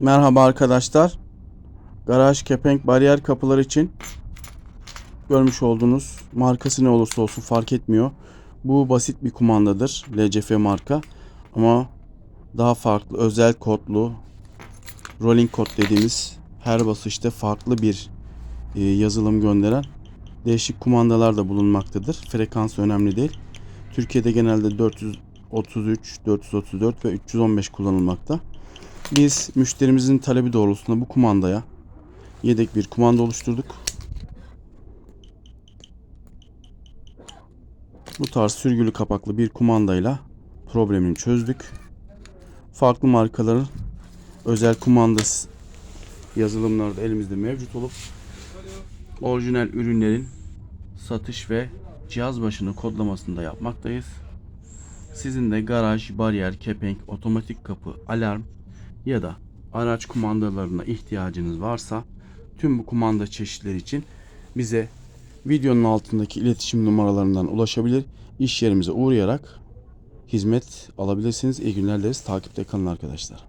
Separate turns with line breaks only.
Merhaba arkadaşlar. Garaj kepenk bariyer kapılar için görmüş olduğunuz markası ne olursa olsun fark etmiyor. Bu basit bir kumandadır. LCF marka. Ama daha farklı özel kodlu rolling kod dediğimiz her basışta farklı bir e, yazılım gönderen değişik kumandalar da bulunmaktadır. Frekans önemli değil. Türkiye'de genelde 433, 434 ve 315 kullanılmakta. Biz müşterimizin talebi doğrultusunda bu kumandaya yedek bir kumanda oluşturduk. Bu tarz sürgülü kapaklı bir kumandayla problemini çözdük. Farklı markaların özel kumandası yazılımları da elimizde mevcut olup orijinal ürünlerin satış ve cihaz başına kodlamasını da yapmaktayız. Sizin de garaj, bariyer, kepenk, otomatik kapı, alarm ya da araç kumandalarına ihtiyacınız varsa tüm bu kumanda çeşitleri için bize videonun altındaki iletişim numaralarından ulaşabilir. İş yerimize uğrayarak hizmet alabilirsiniz. İyi günler dileriz. Takipte kalın arkadaşlar.